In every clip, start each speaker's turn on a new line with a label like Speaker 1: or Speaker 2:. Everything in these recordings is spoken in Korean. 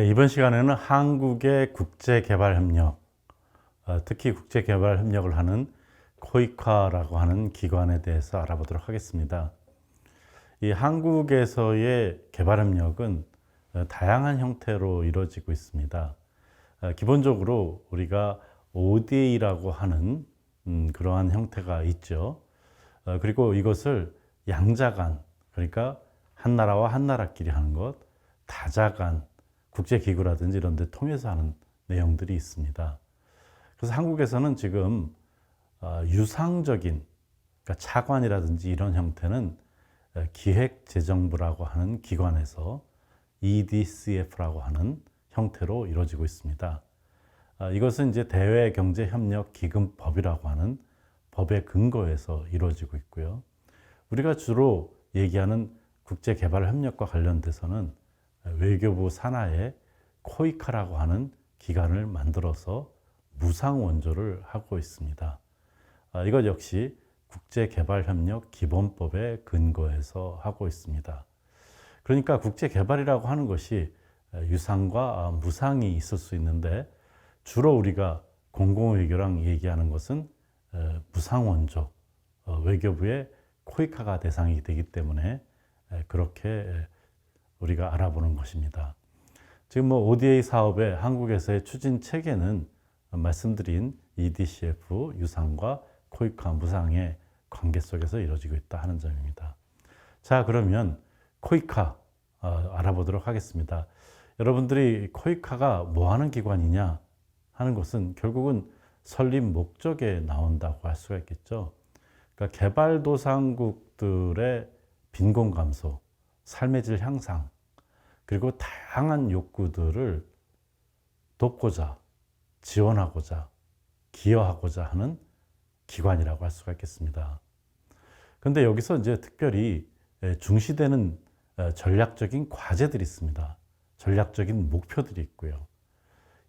Speaker 1: 네, 이번 시간에는 한국의 국제개발협력, 어, 특히 국제개발협력을 하는 코이카라고 하는 기관에 대해서 알아보도록 하겠습니다. 이 한국에서의 개발협력은 어, 다양한 형태로 이루어지고 있습니다. 어, 기본적으로 우리가 ODA라고 하는 음, 그러한 형태가 있죠. 어, 그리고 이것을 양자간, 그러니까 한 나라와 한 나라끼리 하는 것, 다자간, 국제기구라든지 이런 데 통해서 하는 내용들이 있습니다. 그래서 한국에서는 지금 어, 유상적인 그러니까 차관이라든지 이런 형태는 어, 기획재정부라고 하는 기관에서 EDCF라고 하는 형태로 이루어지고 있습니다. 아, 이것은 이제 대외경제협력기금법이라고 하는 법의 근거에서 이루어지고 있고요. 우리가 주로 얘기하는 국제개발협력과 관련돼서는 외교부 산하에 코이카라고 하는 기관을 만들어서 무상 원조를 하고 있습니다. 아, 이것 역시 국제개발협력 기본법의 근거에서 하고 있습니다. 그러니까 국제개발이라고 하는 것이 유상과 무상이 있을 수 있는데 주로 우리가 공공외교랑 얘기하는 것은 무상 원조, 어, 외교부의 코이카가 대상이 되기 때문에 그렇게 우리가 알아보는 것입니다. 지금 뭐 ODA 사업의 한국에서의 추진 체계는 말씀드린 EDCF 유상과 코이카 무상의 관계 속에서 이루어지고 있다 하는 점입니다. 자, 그러면 코이카 어, 알아보도록 하겠습니다. 여러분들이 코이카가 뭐 하는 기관이냐 하는 것은 결국은 설립 목적에 나온다고 할 수가 있겠죠. 그러니까 개발도상국들의 빈곤 감소, 삶의 질 향상, 그리고 다양한 욕구들을 돕고자, 지원하고자, 기여하고자 하는 기관이라고 할 수가 있겠습니다. 근데 여기서 이제 특별히 중시되는 전략적인 과제들이 있습니다. 전략적인 목표들이 있고요.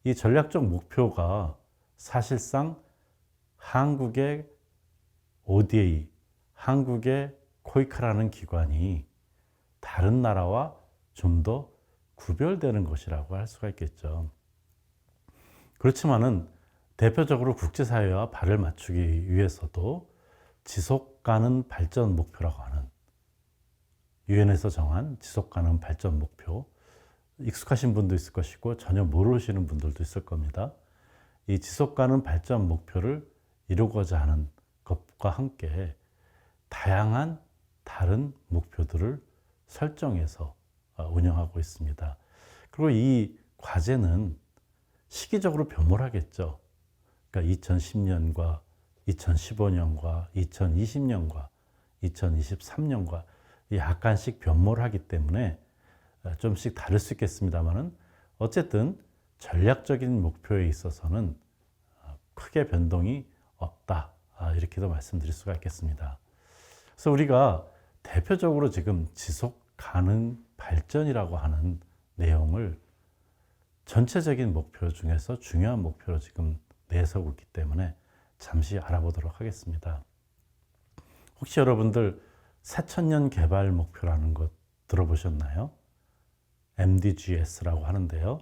Speaker 1: 이 전략적 목표가 사실상 한국의 ODA, 한국의 코이카라는 기관이 다른 나라와 좀 더 구별되는 것이라고 할 수가 있겠죠. 그렇지만은 대표적으로 국제사회와 발을 맞추기 위해서도 지속 가능 발전 목표라고 하는 유엔에서 정한 지속 가능 발전 목표 익숙하신 분도 있을 것이고 전혀 모르시는 분들도 있을 겁니다. 이 지속 가능 발전 목표를 이루고자 하는 것과 함께 다양한 다른 목표들을 설정해서 어, 운영하고 있습니다. 그리고 이 과제는 시기적으로 변모하겠죠. 그러니까 2010년과 2015년과 2020년과 2023년과 약간씩 변모를 하기 때문에 어, 좀씩 다를 수 있겠습니다만은 어쨌든 전략적인 목표에 있어서는 어, 크게 변동이 없다. 아, 이렇게도 말씀드릴 수가 있겠습니다. 그래서 우리가 대표적으로 지금 지속 가능 발전이라고 하는 내용을 전체적인 목표 중에서 중요한 목표로 지금 내세우고 있기 때문에 잠시 알아보도록 하겠습니다. 혹시 여러분들 새천년 개발 목표라는 것 들어보셨나요? MDGs라고 하는데요.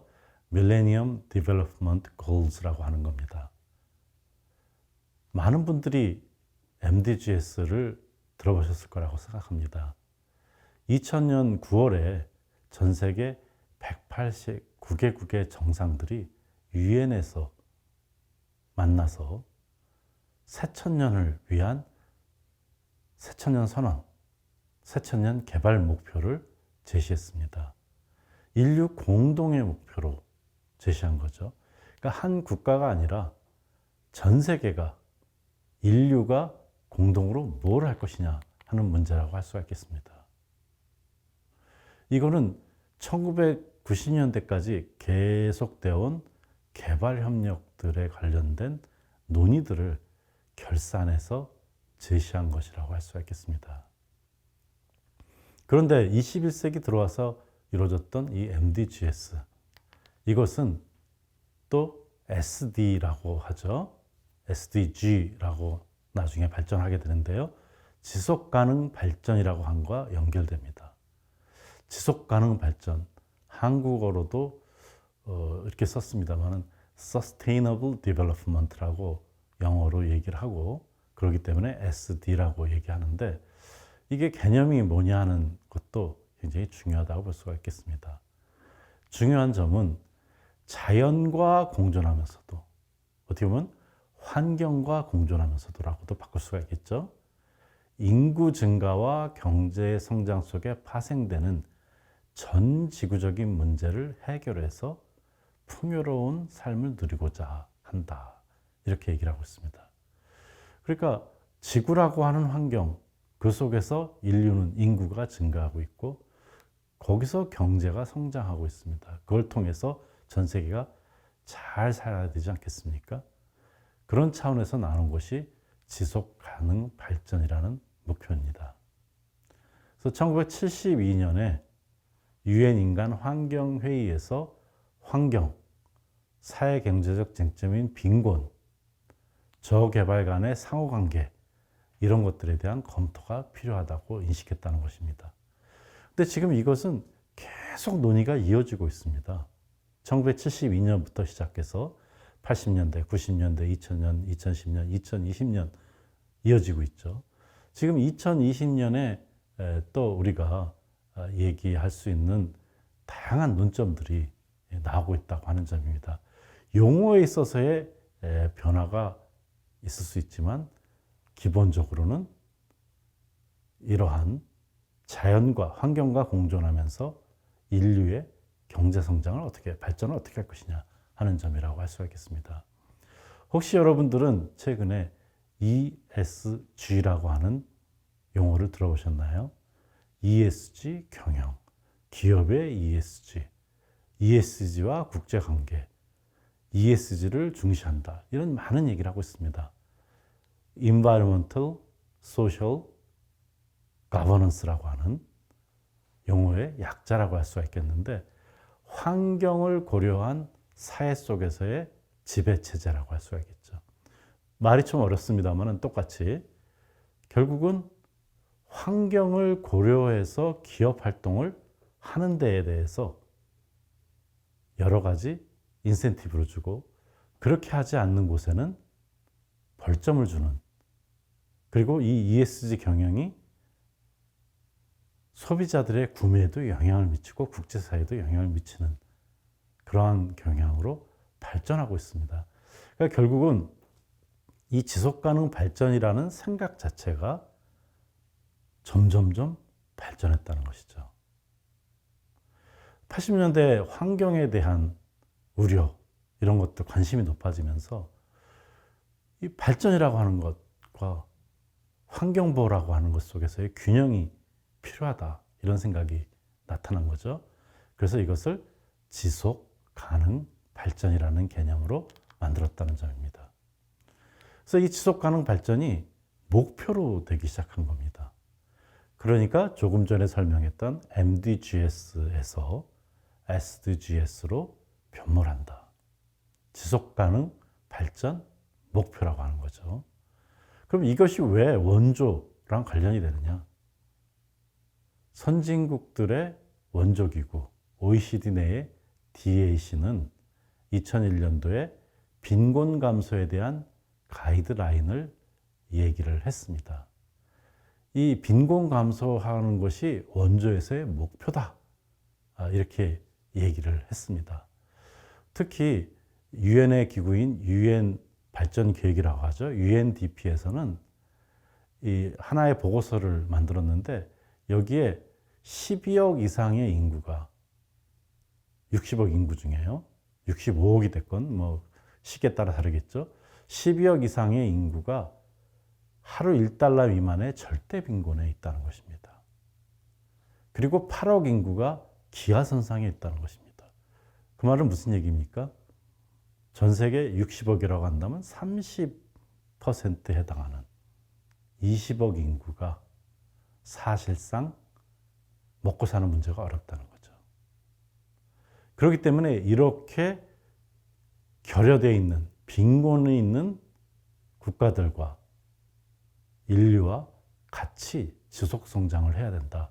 Speaker 1: Millennium Development Goals라고 하는 겁니다. 많은 분들이 MDGs를 들어보셨을 거라고 생각합니다. 2000년 9월에 전 세계 189개국의 정상들이 유엔에서 만나서 새천년을 위한 새천년 선언, 새천년 개발 목표를 제시했습니다. 인류 공동의 목표로 제시한 거죠. 그러니까 한 국가가 아니라 전 세계가 인류가 공동으로 뭘 할 것이냐 하는 문제라고 할 수가 있겠습니다. 이거는 1990년대까지 계속되어 온 개발 협력들에 관련된 논의들을 결산해서 제시한 것이라고 할 수가 있겠습니다. 그런데 21세기 들어와서 이루어졌던 이 MDGs 이것은 또 SD라고 하죠. SDG라고 나중에 발전하게 되는데요. 지속 가능 발전이라고 한과 연결됩니다. 지속 가능 발전 한국어로도 어, 이렇게 썼습니다만은 Sustainable Development라고 영어로 얘기를 하고 그렇기 때문에 SD라고 얘기하는데 이게 개념이 뭐냐 하는 것도 굉장히 중요하다고 볼 수가 있겠습니다. 중요한 점은 자연과 공존하면서도 어떻게 보면 환경과 공존하면서도라고도 바꿀 수가 있겠죠. 인구 증가와 경제 성장 속에 파생되는 전 지구적인 문제를 해결해서 풍요로운 삶을 누리고자 한다. 이렇게 얘기를 하고 있습니다. 그러니까 지구라고 하는 환경, 그 속에서 인류는 인구가 증가하고 있고 거기서 경제가 성장하고 있습니다. 그걸 통해서 전 세계가 잘 살아야 되지 않겠습니까? 그런 차원에서 나눈 것이 지속 가능 발전이라는 목표입니다. 그래서 1972년에 유엔 인간 환경 회의에서 환경, 사회 경제적 쟁점인 빈곤, 저개발 간의 상호 관계 이런 것들에 대한 검토가 필요하다고 인식했다는 것입니다. 근데 지금 이것은 계속 논의가 이어지고 있습니다. 1972년부터 시작해서 80년대, 90년대, 2000년, 2010년, 2020년 이어지고 있죠. 지금 2020년에 또 우리가 아, 얘기할 수 있는 다양한 논점들이 나오고 있다고 하는 점입니다. 용어에 있어서의 변화가 있을 수 있지만 기본적으로는 이러한 자연과 환경과 공존하면서 인류의 경제 성장을 어떻게 발전을 어떻게 할 것이냐 하는 점이라고 할 수가 있겠습니다. 혹시 여러분들은 최근에 ESG라고 하는 용어를 들어보셨나요? ESG 경영, 기업의 ESG, ESG와 국제 관계, ESG를 중시한다. 이런 많은 얘기를 하고 있습니다. Environmental, Social Governance라고 하는 용어의 약자라고 할 수가 있겠는데 환경을 고려한 사회 속에서의 지배 체제라고 할 수가 있겠죠. 말이 좀 어렵습니다만 똑같이 결국은 환경을 고려해서 기업 활동을 하는 데에 대해서 여러 가지 인센티브를 주고 그렇게 하지 않는 곳에는 벌점을 주는 그리고 이 ESG 경영이 소비자들의 구매에도 영향을 미치고 국제사회에도 영향을 미치는 그러한 경향으로 발전하고 있습니다. 그러니까 결국은 이 지속가능 발전이라는 생각 자체가 점점점 발전했다는 것이죠. 80년대 환경에 대한 우려, 이런 것들 관심이 높아지면서 이 발전이라고 하는 것과 환경보호라고 하는 것 속에서의 균형이 필요하다. 이런 생각이 나타난 거죠. 그래서 이것을 지속 가능 발전이라는 개념으로 만들었다는 점입니다. 그래서 이 지속 가능 발전이 목표로 되기 시작한 겁니다. 그러니까 조금 전에 설명했던 MDGs에서 SDGs로 변모한다. 지속 가능 발전 목표라고 하는 거죠. 그럼 이것이 왜 원조랑 관련이 되느냐? 선진국들의 원조기구 OECD 내의 DAC는 2001년도에 빈곤 감소에 대한 가이드라인을 얘기를 했습니다. 이 빈곤 감소하는 것이 원조에서의 목표다. 아, 이렇게 얘기를 했습니다. 특히 유엔의 기구인 유엔 발전 계획이라고 하죠. UNDP에서는 이 하나의 보고서를 만들었는데 여기에 12억 이상의 인구가 60억 인구 중에요. 65억이 됐건 뭐 시기에 따라 다르겠죠. 12억 이상의 인구가 하루 1달러 미만의 절대 빈곤에 있다는 것입니다. 그리고 8억 인구가 기하선상에 있다는 것입니다. 그 말은 무슨 얘기입니까? 전 세계 60억이라고 한다면 30%에 해당하는 20억 인구가 사실상 먹고 사는 문제가 어렵다는 거죠. 그렇기 때문에 이렇게 결여되어 있는 빈곤이 있는 국가들과 인류와 같이 지속 성장을 해야 된다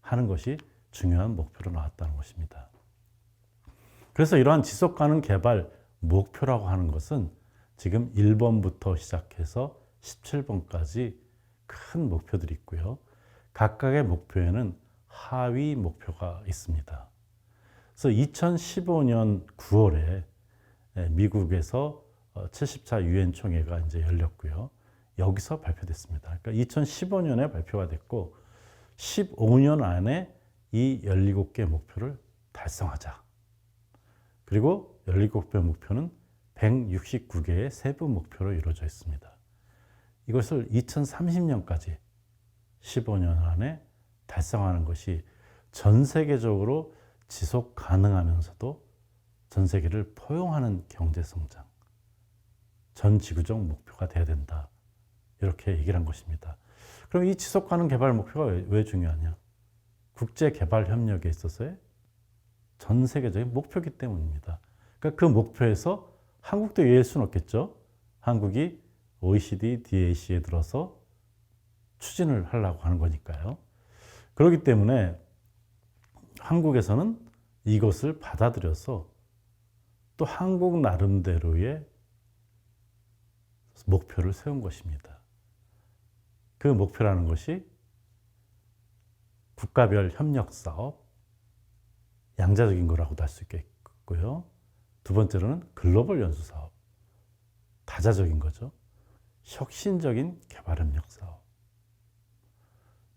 Speaker 1: 하는 것이 중요한 목표로 나왔다는 것입니다. 그래서 이러한 지속 가능 개발 목표라고 하는 것은 지금 1번부터 시작해서 17번까지 큰 목표들이 있고요. 각각의 목표에는 하위 목표가 있습니다. 그래서 2015년 9월에 미국에서 70차 유엔 총회가 이제 열렸고요. 여기서 발표됐습니다. 그러니까 2015년에 발표가 됐고 15년 안에 이 17개 목표를 달성하자. 그리고 17개 목표는 169개의 세부 목표로 이루어져 있습니다. 이것을 2030년까지 15년 안에 달성하는 것이 전 세계적으로 지속 가능하면서도 전 세계를 포용하는 경제 성장, 전 지구적 목표가 돼야 된다. 이렇게 얘기를 한 것입니다. 그럼 이 지속 가능 개발 목표가 왜, 왜 중요하냐? 국제 개발 협력에 있어서의 전 세계적인 목표이기 때문입니다. 그러니까 그 목표에서 한국도 예외일 수는 없겠죠. 한국이 OECD, DAC에 들어서 추진을 하려고 하는 거니까요. 그렇기 때문에 한국에서는 이것을 받아들여서 또 한국 나름대로의 목표를 세운 것입니다. 그 목표라는 것이 국가별 협력 사업, 양자적인 거라고도 할 수 있겠고요. 두 번째로는 글로벌 연수 사업, 다자적인 거죠. 혁신적인 개발 협력 사업.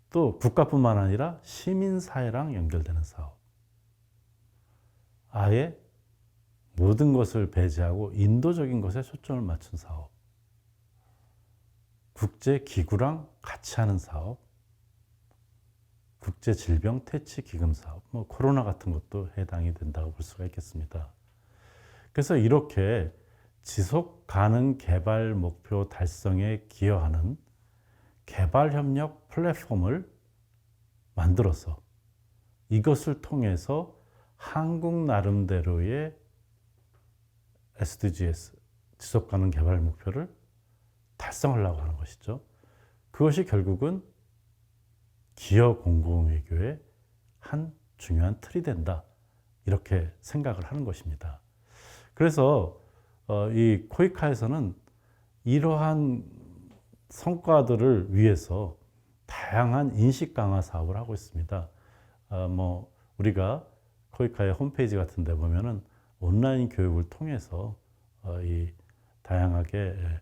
Speaker 1: 또 국가뿐만 아니라 시민사회랑 연결되는 사업. 아예 모든 것을 배제하고 인도적인 것에 초점을 맞춘 사업. 국제 기구랑 같이 하는 사업. 국제 질병 퇴치 기금 사업. 뭐 코로나 같은 것도 해당이 된다고 볼 수가 있겠습니다. 그래서 이렇게 지속 가능 개발 목표 달성에 기여하는 개발 협력 플랫폼을 만들어서 이것을 통해서 한국 나름대로의 SDGs 지속 가능 개발 목표를 달성하려고 하는 것이죠. 그것이 결국은 기업 공공 외교의 한 중요한 틀이 된다. 이렇게 생각을 하는 것입니다. 그래서 어, 이 코이카에서는 이러한 성과들을 위해서 다양한 인식 강화 사업을 하고 있습니다. 어, 뭐 우리가 코이카의 홈페이지 같은 데 보면은 온라인 교육을 통해서 어, 이 다양하게 활,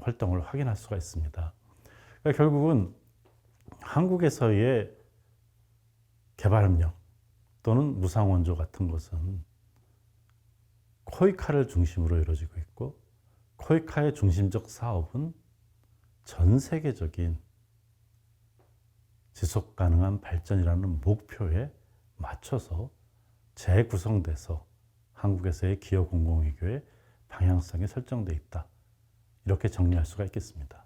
Speaker 1: 활동을 확인할 수가 있습니다. 그러니까 결국은 한국에서의 개발협력 또는 무상원조 같은 것은 코이카를 중심으로 이루어지고 있고 코이카의 중심적 사업은 전 세계적인 지속 가능한 발전이라는 목표에 맞춰서 재구성돼서 한국에서의 기업 공공외교의 방향성이 설정돼 있다. 이렇게 정리할 수가 있겠습니다.